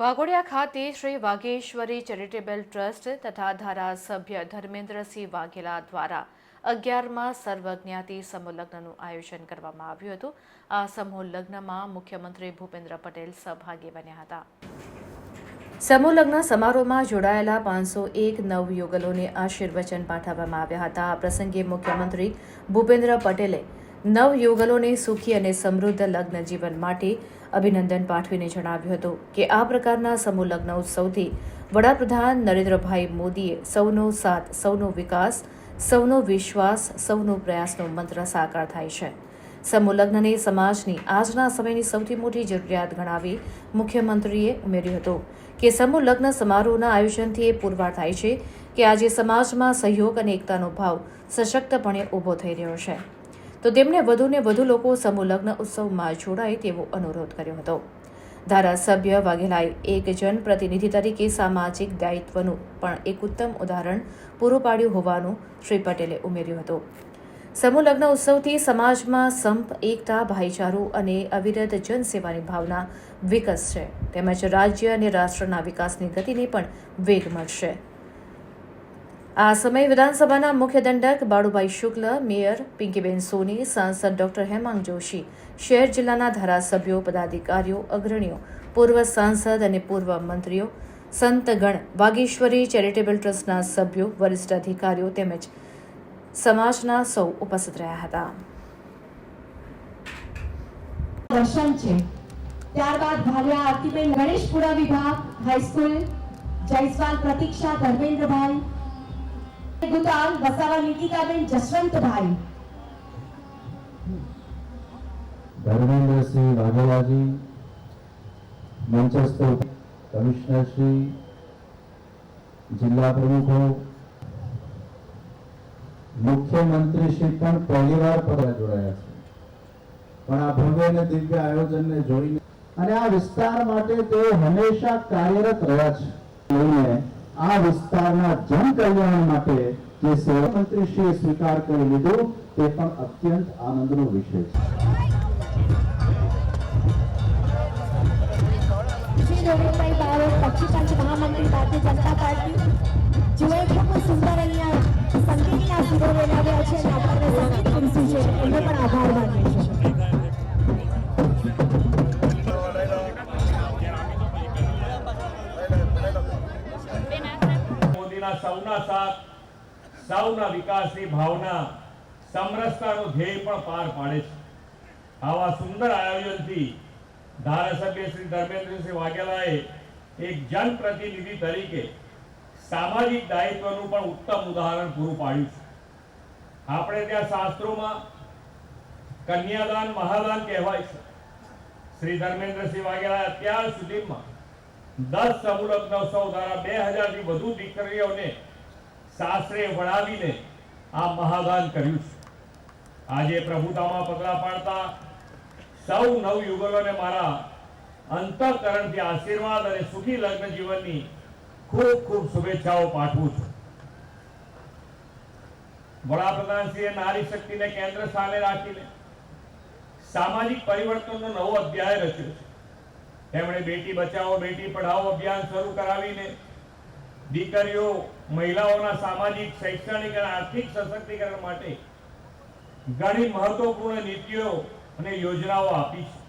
વાઘોડિયા ખાતે Shri Vagheshwari charitable trust તથા ધારાસભ્ય ધર્મેન્દ્રસિંહ વાઘેલા દ્વારા અગિયારમાં સર્વજ્ઞાતિ સમૂહ આયોજન કરવામાં આવ્યું હતું. આ સમૂહ લગ્નમાં મુખ્યમંત્રી ભૂપેન્દ્ર પટેલ સહભાગી બન્યા હતા. સમૂહ લગ્ન સમારોહમાં જોડાયેલા પાંચસો એક નવયુગલોને આશીર્વચન પાઠવવામાં આવ્યા હતા. આ પ્રસંગે મુખ્યમંત્રી ભૂપેન્દ્ર પટેલે નવયુગલોને સુખી અને સમૃદ્ધ લગ્ન જીવન માટે અભિનંદન પાઠવીને જણાવ્યું હતું કે આ પ્રકારના સમૂહ લગ્ન ઉત્સવથી વડાપ્રધાન નરેન્દ્રભાઈ મોદીએ સૌનો સાથ, સૌનો વિકાસ, સૌનો વિશ્વાસ, સૌનો પ્રયાસનો મંત્ર સાકાર થાય છે. સમૂહ લગ્નને સમાજની આજના સમયની સૌથી મોટી જરૂરિયાત ગણાવી મુખ્યમંત્રીએ ઉમેર્યું હતું કે સમૂહ લગ્ન સમારોહના આયોજનથી એ પુરવાર થાય છે કે આજે સમાજમાં સહયોગ અને એકતાનો ભાવ સશક્તપણે ઊભો થઈ રહ્યો છે. તો તેમણે વધુને વધુ લોકો સમૂહ ઉત્સવમાં જોડાય તેવો અનુરોધ કર્યો હતો. ધારાસભ્ય વાઘેલાએ એક જનપ્રતિનિધિ તરીકે સામાજિક દાયિત્વનું પણ એક ઉત્તમ ઉદાહરણ પૂરું પાડ્યું હોવાનું શ્રી પટેલે ઉમેર્યું હતું. સમૂહ લગ્ન ઉત્સવથી સમાજમાં સંપ, એકતા, ભાઈચારો અને અવિરત જનસેવાની ભાવના વિકસશે. તેમજ રાજ્ય અને રાષ્ટ્રના વિકાસની ગતિને પણ વેગ મળશે. આ સમયે વિધાનસભાના મુખ્ય દંડક બાળુભાઈ શુક્લ, મેયર પિંકીબેન સોની, સાંસદ ડોક્ટર હેમાંગ જોશી, શહેર જિલ્લાના ધારાસભ્યો, પદાધિકારીઓ, અગ્રણીઓ, પૂર્વ સાંસદ અને પૂર્વ મંત્રીઓ, સંતગણ, વાગીશ્વરી ચેરિટેબલ ટ્રસ્ટના સભ્યો, વરિષ્ઠ અધિકારીઓ તેમજ સમાજના સૌ ઉપસ્થિત રહ્યા હતા. દર્શન છે. ત્યારબાદ ભાલિયા આરતીબેન ગણેશપુરા વિભાગ, હાઈસ્કૂલ, જયસ્વાલ પ્રતીક્ષા ધર્મેન્દ્રભાઈ ગુતાલ વસાવા નિકિતાબેન જસવંતભાઈ. ધર્મેન્દ્રસિંહ વાઘેલાજી મંચસ્થ કમિશનરશ્રી જિલ્લા પ્રમુખો મુખ્યમંત્રીશ્રી પણ પહેલીવાર પર જોડાયા છે. પણ આ ભવ્ય અને દિવ્ય આયોજનને જોઈને અને આ વિસ્તાર માટે તેઓ હંમેશા કાર્યરત રહ્યા છે. આ વિસ્તારના જનકલ્યાણ માટે જે સેવા સ્વીકાર કરી લીધો, તે પણ અત્યંત આનંદનો વિષય છે. જનતા પાર્ટી, જુએ ખૂબ સુંદર અહીંયા સંગીતના સુરો રેલાવ્યા છે, અને આપણને સંગીત છે, એનો પણ આભાર માનીએ છીએ સૌના સાથ, સૌના વિકાસની ભાવના સમરસતાનો ધ્યેય પણ પાર પાડે છે. આવા સુંદર આયોજનથી ધારાસભ્ય શ્રી ધર્મેન્દ્રસિંહ વાઘેલાએ એક જનપ્રતિનિધિ તરીકે સામાજિક દાયિત્વનું પણ ઉત્તમ ઉદાહરણ પૂરું પાડ્યું છે. આપણે ત્યાં શાસ્ત્રોમાં કન્યાદાન, મહાદાન કહેવાય છે. શ્રી ધર્મેન્દ્રસિંહ વાઘેલાએ અત્યાર સુધીમાં દસ સમૂહ લગ્નોત્સવ દ્વારા બે હજારથી વધુ દીકરીઓને સાસરે વળાવીને આ મહાદાન કર્યું છે. આજે પ્રભુતામાં પગલા પાડતા સૌ નવયુગલોને મારા અંતઃકરણથી આશીર્વાદ અને સુખી લગ્ન જીવનની ખૂબ ખૂબ શુભેચ્છાઓ પાઠવું છું. વડાપ્રધાનશ્રીએ નારી શક્તિને કેન્દ્ર સ્થાને રાખીને સામાજિક પરિવર્તનનો નવો અધ્યાય રચ્યો છે. તેમણે બેટી બચાવો, બેટી પઢાઓ અભિયાન શરૂ કરાવીને દીકરીઓ, મહિલાઓના સામાજિક, શૈક્ષણિક અને આર્થિક સશક્તિકરણ માટે ઘણી મહત્વપૂર્ણ નીતિઓ અને યોજનાઓ આપી છે.